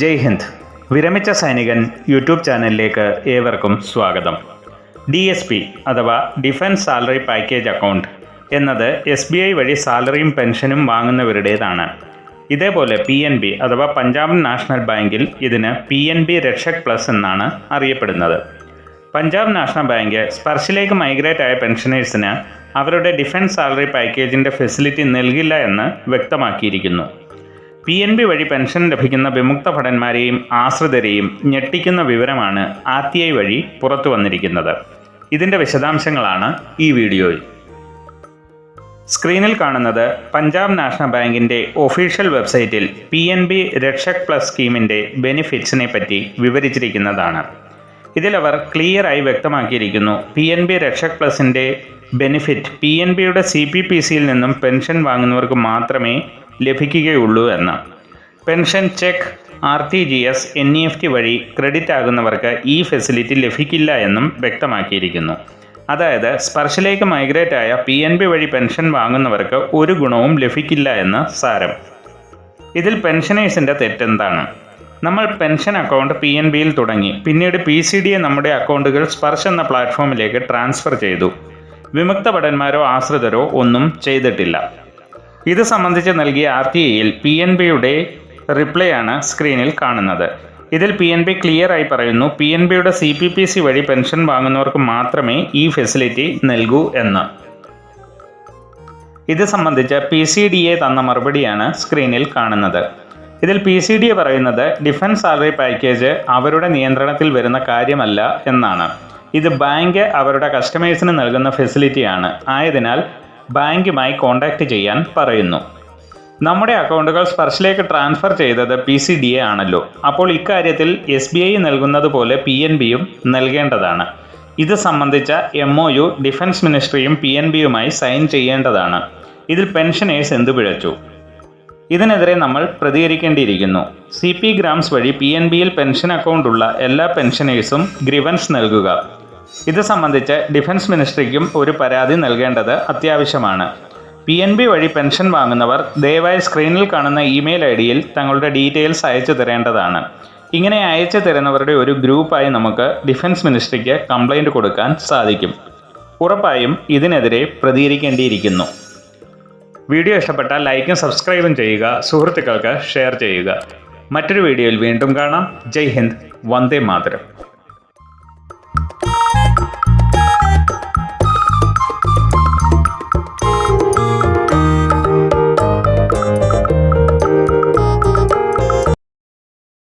ജയ് ഹിന്ദ്. വിരമിച്ച സൈനികൻ യൂട്യൂബ് ചാനലിലേക്ക് ഏവർക്കും സ്വാഗതം. ഡി എസ് പി അഥവാ ഡിഫൻസ് സാലറി പാക്കേജ് അക്കൗണ്ട് എന്നത് എസ് ബി ഐ വഴി സാലറിയും പെൻഷനും വാങ്ങുന്നവരുടേതാണ്. ഇതേപോലെ പി എൻ ബി അഥവാ പഞ്ചാബ് നാഷണൽ ബാങ്കിൽ ഇതിന് P N B Rakshak Plus എന്നാണ് അറിയപ്പെടുന്നത്. പഞ്ചാബ് നാഷണൽ ബാങ്ക് സ്പർശിലേക്ക് മൈഗ്രേറ്റ് ആയ പെൻഷനേഴ്സിന് അവരുടെ ഡിഫൻസ് സാലറി പാക്കേജിന്റെ ഫെസിലിറ്റി നൽകില്ല എന്ന് വ്യക്തമാക്കിയിരിക്കുന്നു. പി എൻ ബി വഴി പെൻഷൻ ലഭിക്കുന്ന വിമുക്ത ഭടന്മാരെയും ആശ്രിതരെയും ഞെട്ടിക്കുന്ന വിവരമാണ് ആർ ടി ഐ വഴി പുറത്തു വന്നിരിക്കുന്നത്. ഇതിന്റെ വിശദാംശങ്ങളാണ് ഈ വീഡിയോയിൽ. സ്ക്രീനിൽ കാണുന്നത് പഞ്ചാബ് നാഷണൽ ബാങ്കിന്റെ ഒഫീഷ്യൽ വെബ്സൈറ്റിൽ P N B Rakshak Plus സ്കീമിന്റെ ബെനിഫിറ്റ്സിനെ പറ്റി വിവരിച്ചിരിക്കുന്നതാണ്. ഇതിലവർ ക്ലിയറായി വ്യക്തമാക്കിയിരിക്കുന്നു പി എൻ ബി രക്ഷക് പ്ലസിന്റെ ബെനിഫിറ്റ് പി എൻ ബിയുടെ സി പി പി സിയിൽ നിന്നും പെൻഷൻ വാങ്ങുന്നവർക്ക് മാത്രമേ ലഭിക്കുകയുള്ളൂ എന്ന്. Pension cheque R T G S N E F T വഴി ക്രെഡിറ്റ് ആകുന്നവർക്ക് ഈ ഫെസിലിറ്റി ലഭിക്കില്ല എന്നും വ്യക്തമാക്കിയിരിക്കുന്നു. അതായത് സ്പർശിലേക്ക് മൈഗ്രേറ്റ് ആയ പി എൻ ബി വഴി പെൻഷൻ വാങ്ങുന്നവർക്ക് ഒരു ഗുണവും ലഭിക്കില്ല എന്ന് സാരം. ഇതിൽ പെൻഷനേഴ്സിന്റെ തെറ്റെന്താണ്? നമ്മൾ പെൻഷൻ അക്കൗണ്ട് പി എൻ ബിയിൽ തുടങ്ങി. പിന്നീട് പി സി ഡിയെ നമ്മുടെ അക്കൗണ്ടുകൾ സ്പർശ് എന്ന പ്ലാറ്റ്ഫോമിലേക്ക് ട്രാൻസ്ഫർ ചെയ്തു. വിമുക്ത ഭടന്മാരോ ആശ്രിതരോ ഒന്നും ചെയ്തിട്ടില്ല. ഇത് സംബന്ധിച്ച് നൽകിയ ആർ ടി ഐയിൽ പി എൻ ബിയുടെ റിപ്ലൈ ആണ് സ്ക്രീനിൽ കാണുന്നത്. ഇതിൽ പി എൻ ബി ക്ലിയർ ആയി പറയുന്നു പി എൻ ബിയുടെ സി പി പി സി വഴി പെൻഷൻ വാങ്ങുന്നവർക്ക് മാത്രമേ ഈ ഫെസിലിറ്റി നൽകൂ എന്ന്. ഇത് സംബന്ധിച്ച് പി സി ഡി എ തന്ന മറുപടിയാണ് സ്ക്രീനിൽ കാണുന്നത്. ഇതിൽ പി സി ഡി എ പറയുന്നത് ഡിഫൻസ് സാലറി പാക്കേജ് അവരുടെ നിയന്ത്രണത്തിൽ വരുന്ന കാര്യമല്ല എന്നാണ്. ഇത് ബാങ്ക് അവരുടെ കസ്റ്റമേഴ്സിന് നൽകുന്ന ഫെസിലിറ്റിയാണ്. ആയതിനാൽ ബാങ്കുമായി കോൺടാക്റ്റ് ചെയ്യാൻ പറയുന്നു. നമ്മുടെ അക്കൗണ്ടുകൾ സ്പർശിലേക്ക് ട്രാൻസ്ഫർ ചെയ്തത് പി സി ഡി എ ആണല്ലോ. അപ്പോൾ ഇക്കാര്യത്തിൽ എസ് ബി ഐ നൽകുന്നത് പോലെ പി എൻ ബിയും നൽകേണ്ടതാണ്. ഇത് സംബന്ധിച്ച എം ഒ യു ഡിഫൻസ് മിനിസ്ട്രിയും പി എൻ ബിയുമായി സൈൻ ചെയ്യേണ്ടതാണ്. ഇതിൽ പെൻഷനേഴ്സ് എന്തു പിഴച്ചു? ഇതിനെതിരെ നമ്മൾ പ്രതികരിക്കേണ്ടിയിരിക്കുന്നു. സി പി ഗ്രാംസ് വഴി പി എൻ ബിയിൽ പെൻഷൻ അക്കൗണ്ടുള്ള എല്ലാ പെൻഷനേഴ്സും ഗ്രിവൻസ് നൽകുക. ഇത് സംബന്ധിച്ച് ഡിഫൻസ് മിനിസ്ട്രിക്കും ഒരു പരാതി നൽകേണ്ടത് അത്യാവശ്യമാണ്. പി എൻ ബി വഴി പെൻഷൻ വാങ്ങുന്നവർ ദയവായി സ്ക്രീനിൽ കാണുന്ന ഇമെയിൽ ഐ ഡിയിൽ തങ്ങളുടെ ഡീറ്റെയിൽസ് അയച്ചു തരേണ്ടതാണ്. ഇങ്ങനെ അയച്ചു തരുന്നവരുടെ ഒരു ഗ്രൂപ്പായി നമുക്ക് ഡിഫൻസ് മിനിസ്ട്രിക്ക് കംപ്ലൈന്റ് കൊടുക്കാൻ സാധിക്കും. ഉറപ്പായും ഇതിനെതിരെ പ്രതികരിക്കേണ്ടിയിരിക്കുന്നു. വീഡിയോ ഇഷ്ടപ്പെട്ടാൽ ലൈക്കും സബ്സ്ക്രൈബും ചെയ്യുക സുഹൃത്തുക്കൾക്ക് ഷെയർ ചെയ്യുക. മറ്റൊരു വീഡിയോയിൽ വീണ്ടും കാണാം. ജയ് ഹിന്ദ് വന്ദേ മാതരം.